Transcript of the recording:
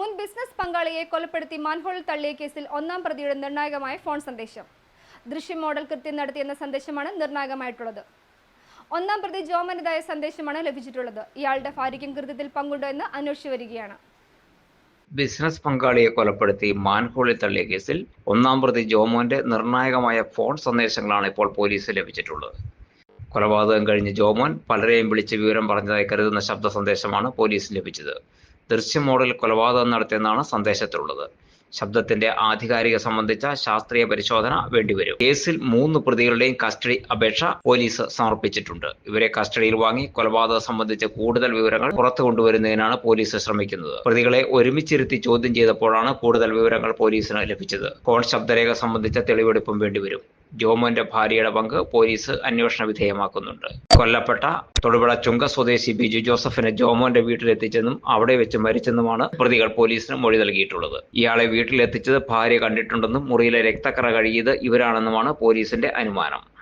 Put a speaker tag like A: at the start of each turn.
A: മുൻ ബിസിനസ് പങ്കാളിയെ കൊലപ്പെടുത്തി മാൻഹോളിൽ തള്ളിയ കേസിൽ ഒന്നാം പ്രതിയുടെ നിർണായകമായ ഫോൺ സന്ദേശം. ദൃശ്യ മോഡൽ കൃത്യം നടത്തിയെന്ന സന്ദേശമാണ് നിർണായകമായിട്ടുള്ളത്. ഒന്നാം പ്രതി ജോമനിതായ സന്ദേശമാണ് ലഭിച്ചിട്ടുള്ളത്. ഇയാളുടെ ഭാര്യയ്ക്കും കൃത്യത്തിൽ പങ്കുണ്ടോ എന്ന് അന്വേഷിച്ചു വരികയാണ്.
B: ബിസിനസ് പങ്കാളിയെ കൊലപ്പെടുത്തി മാൻഹോളിൽ തള്ളിയ കേസിൽ ഒന്നാം പ്രതി ജോമോന്റെ നിർണായകമായ ഫോൺ സന്ദേശങ്ങളാണ് ഇപ്പോൾ പോലീസ് ലഭിച്ചിട്ടുള്ളത്. കൊലപാതകം കഴിഞ്ഞ് ജോമോൻ പലരെയും വിളിച്ച് വിവരം പറഞ്ഞതായി കരുതുന്ന ശബ്ദ സന്ദേശമാണ് പോലീസ് ലഭിച്ചത്. ദൃശ്യ മോഡൽ കൊലപാതകം നടത്തിയെന്നാണ് സന്ദേശത്തിലുള്ളത്. ശബ്ദത്തിന്റെ ആധികാരിക സംബന്ധിച്ച ശാസ്ത്രീയ പരിശോധന വേണ്ടിവരും. കേസിൽ മൂന്ന് പ്രതികളുടെയും കസ്റ്റഡി അപേക്ഷ പോലീസ് സമർപ്പിച്ചിട്ടുണ്ട്. ഇവരെ കസ്റ്റഡിയിൽ വാങ്ങി കൊലപാതകം സംബന്ധിച്ച കൂടുതൽ വിവരങ്ങൾ പുറത്തു കൊണ്ടുവരുന്നതിനാണ് പോലീസ് ശ്രമിക്കുന്നത്. പ്രതികളെ ഒരുമിച്ചിരുത്തി ചോദ്യം ചെയ്തപ്പോഴാണ് കൂടുതൽ വിവരങ്ങൾ പോലീസിന് ലഭിച്ചത്. ഫോൺ ശബ്ദരേഖ സംബന്ധിച്ച തെളിവെടുപ്പും വേണ്ടിവരും. ജോമോന്റെ ഭാര്യയുടെ പങ്ക് പോലീസ് അന്വേഷണ വിധേയമാക്കുന്നുണ്ട്. കൊല്ലപ്പെട്ട തൊടുപുഴ ചുങ്ക സ്വദേശി ബിജു ജോസഫിനെ ജോമോന്റെ വീട്ടിലെത്തിച്ചെന്നും അവിടെ വെച്ച് മരിച്ചെന്നുമാണ് പ്രതികൾ പോലീസിന് മൊഴി നൽകിയിട്ടുള്ളത്. ഇയാളെ വീട്ടിലെത്തിച്ചത് ഭാര്യ കണ്ടിട്ടുണ്ടെന്നും മുറിയിലെ രക്തക്കറ കഴുകിയത് ഇവരാണെന്നുമാണ് പോലീസിന്റെ അനുമാനം.